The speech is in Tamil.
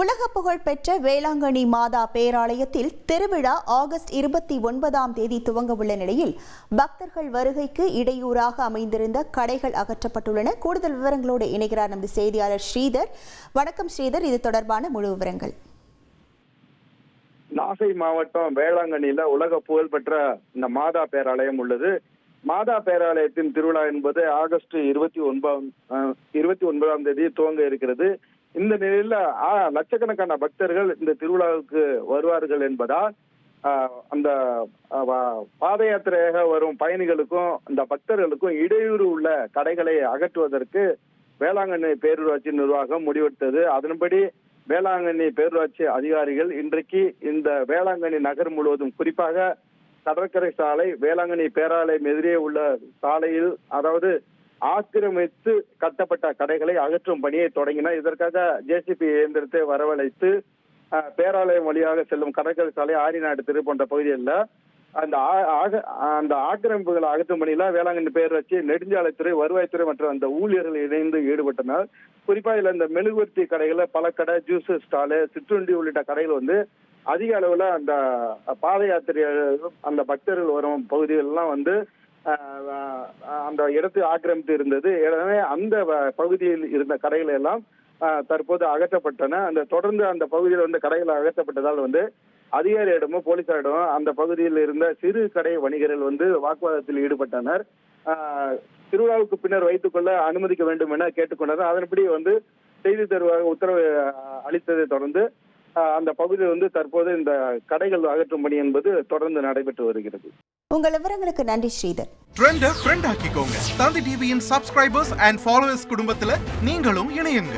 உலக புகழ் பெற்ற வேளாங்கண்ணி மாதா பேராலயத்தில் திருவிழா ஆகஸ்ட் இருபத்தி ஒன்பதாம் தேதி துவங்க உள்ள நிலையில் பக்தர்கள் வருகைக்கு இடையூறாக அமைந்திருந்த கடைகள் அகற்றப்பட்டுள்ளன. கூடுதல் விவரங்களோடு இணைகிறார் நமது செய்தியாளர் ஸ்ரீதர். வணக்கம் ஸ்ரீதர். இது தொடர்பான முழு விவரங்கள். நாகை மாவட்டம் வேளாங்கண்ணியில உலக புகழ்பெற்ற இந்த மாதா பேராலயம் உள்ளது. மாதா பேராலயத்தின் திருவிழா என்பது ஆகஸ்ட் இருபத்தி ஒன்பதாம் இருபத்தி ஒன்பதாம் தேதி துவங்க இருக்கிறது. இந்த நிலையில ஆ, லட்சக்கணக்கான பக்தர்கள் இந்த திருவிழாவுக்கு வருவார்கள் என்பதால் அந்த வா- பாத யாத்திரையாக வரும் பயணிகளுக்கும் இந்த பக்தர்களுக்கும் இடையூறு உள்ள கடைகளை அகற்றுவதற்கு வேளாங்கண்ணி பேரூராட்சி நிர்வாகம் முடிவெடுத்தது. அதன்படி வேளாங்கண்ணி பேரூராட்சி அதிகாரிகள் இன்றைக்கு இந்த வேளாங்கண்ணி நகர் முழுவதும் குறிப்பாக கடற்கரை சாலை வேளாங்கண்ணி பேராலயம் எதிரே உள்ள சாலையில் அதாவது ஆக்கிரமித்து கட்டப்பட்ட கடைகளை அகற்றும் பணியை தொடங்கினர். இதற்காக ஜேசிபி இயந்திரத்தை வரவழைத்து பேராலயம் வழியாக செல்லும் கடற்கரை சாலை ஆரிநாடு தெரு போன்ற பகுதிகளில் அந்த ஆ- ஆக- அந்த ஆக்கிரமிப்புகளை அகற்றும் பணியில வேளாங்கண்ணி பேரூராட்சி நெடுஞ்சாலைத்துறை வருவாய்த்துறை மற்றும் அந்த ஊழியர்கள் இணைந்து ஈடுபட்டனர். குறிப்பா இதுல இந்த மெழுகுவர்த்தி கடைகள்ல பழக்கடை ஜூஸ் ஸ்டாலு சிற்றுண்டி உள்ளிட்ட கடைகள் வந்து அதிக அளவுல அந்த பாத யாத்திரை அந்த பக்தர்கள் வரும் பகுதிகள் எல்லாம் வந்து அந்த இடத்தை ஆக்கிரமித்து இருந்தது எனவே அந்த வ- பகுதியில் இருந்த கடைகள் எல்லாம் தற்போது அகற்றப்பட்டன. அந்த தொடர்ந்து அந்த பகுதியில் வந்து கடைகள் அகற்றப்பட்டதால் வந்து அதிகாரியிடமும் போலீசாரிடமும் அந்த பகுதியில் இருந்த சிறு கடை வணிகர்கள் வந்து வாக்குவாதத்தில் ஈடுபட்டனர். திருவிழாவுக்கு பின்னர் வைத்துக் கொள்ள அனுமதிக்க வேண்டும் என கேட்டுக்கொண்டனர். அதன்படி வந்து செய்தி தருவாக உத்தரவு அளித்ததை தொடர்ந்து அந்த பகுதியில் வந்து தற்போது இந்த கடைகள் அகற்றும் பணி என்பது தொடர்ந்து நடைபெற்று வருகிறது. உங்கள் விவரங்களுக்கு நன்றி ஸ்ரீதர். ட்ரெண்ட ஃப்ரெண்ட் ஆக்கிக்கோங்க. தந்தி டிவியின் சப்ஸ்கிரைபர்ஸ் அண்ட் ஃபாலோவர்ஸ் குடும்பத்தில் நீங்களும் இணையுங்க.